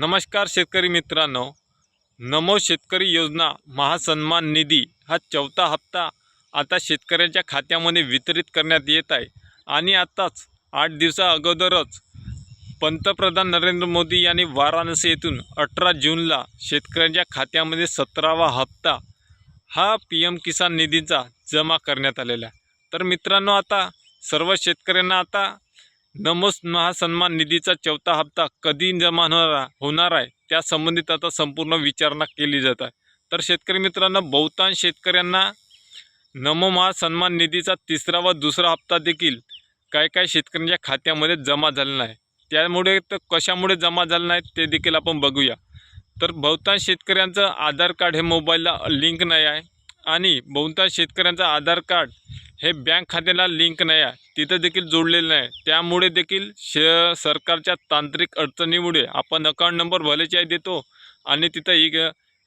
नमस्कार शेतकरी मित्रांनो. नमो शेतकरी योजना महासन्मान निधी हा चौथा हप्ता आता शेतकऱ्यांच्या खात्यामध्ये वितरित करण्यात येत आहे. आणि आत्ताच आठ दिवसा अगोदरच पंतप्रधान नरेंद्र मोदी यांनी वाराणसी येथून अठरा जूनला शेतकऱ्यांच्या खात्यामध्ये सतरावा हप्ता हा पी एम किसान निधीचा जमा करण्यात आलेला आहे. तर मित्रांनो आता सर्व शेतकऱ्यांना आता नमोस महासन्मान निधीचा चौथा हप्ता कधी जमा होणार होणार आहे? त्या संबंधित आता संपूर्ण विचारणा केली जात आहे. तर शेतकरी मित्रांनो बहुतांश शेतकऱ्यांना नमो महासन्मान निधीचा तिसरा व दुसरा हप्ता देखील काय काय शेतकऱ्यांच्या खात्यामध्ये जमा झालेला आहे त्यामुळे तर कशामुळे जमा झालं नाही ते देखील आपण बघूया. तर बहुतांश शेतकऱ्यांचं आधार कार्ड हे मोबाईलला लिंक नाही आहे आणि बहुतांश शेतकऱ्यांचं आधार कार्ड हे बँक खात्याला लिंक नाही आहे. तिथं देखील जोडलेलं नाही. त्यामुळे देखील श सरकारच्या तांत्रिक अडचणीमुळे आपण अकाउंट नंबर भलेचे आहे देतो आणि तिथं एक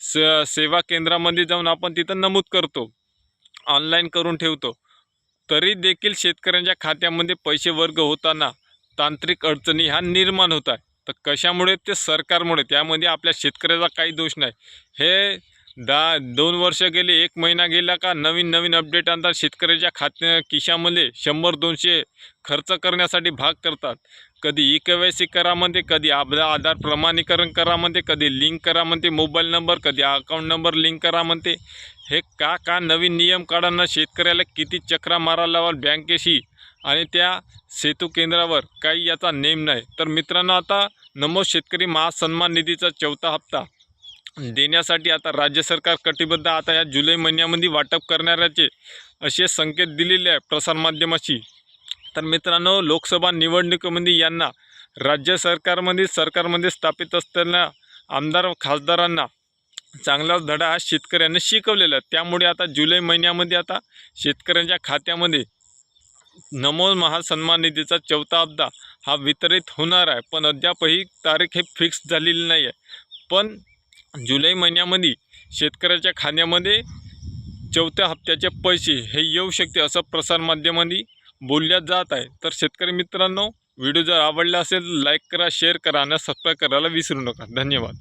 स सेवा केंद्रामध्ये जाऊन आपण तिथं नमूद करतो. ऑनलाईन करून ठेवतो. तरी देखील शेतकऱ्यांच्या खात्यामध्ये पैसे वर्ग होताना तांत्रिक अडचणी ह्या निर्माण होत आहे तर कशामुळे? ते सरकारमुळे. त्यामध्ये आपल्या शेतकऱ्याचा काही दोष नाही. हे दहा दोन वर्ष गेले एक महिना गेला का नवीन नवीन अपडेट आणतात. शेतकऱ्याच्या खात्या किशामध्ये शंभर दोनशे खर्च करण्यासाठी भाग करतात. कधी ई के वाय सी करा म्हणते कधी आपला आधार प्रमाणीकरण करा म्हणते कधी लिंक करा म्हणते मोबाईल नंबर कधी अकाउंट नंबर लिंक करा म्हणते हे का का नवीन नियम काढाना शेतकऱ्याला किती चक्रा मारायला लावाल बँकेशी आणि त्या सेतू केंद्रावर? काही याचा नेम नाही. तर मित्रांनो आता नमो शेतकरी महासन्मान निधीचा चौथा हप्ता. देण्यासाठी आता राज्य सरकार कटिबद्ध आता या जुलै महिन्यामध्ये वाटप करणाऱ्याचे असे संकेत दिलेले आहे प्रसारमाध्यमाशी तर मित्रांनो लोकसभा निवडणुकीमध्ये यांना राज्य सरकारमध्ये सरकारमध्ये स्थापित असताना आमदार व खासदारांना चांगलाच धडा हा शेतकऱ्यांनी शिकवलेला आहे. त्यामुळे आता जुलै महिन्यामध्ये आता शेतकऱ्यांच्या खात्यामध्ये नमो महासन्मान निधीचा चौथा हप्ता हा वितरित होणार आहे. पण अद्यापही तारीख हे फिक्स झालेली नाही आहे. पण जुलै महिन्यामध्ये शेतकऱ्याच्या खाण्यामध्ये चौथ्या हप्त्याचे पैसे हे येऊ शकते असं प्रसारमाध्यमांनी बोलल्या जात आहे. तर शेतकरी मित्रांनो व्हिडिओ जर आवडला असेल लाईक करा शेअर करा आणि सबस्क्राईब करायला विसरू नका. धन्यवाद.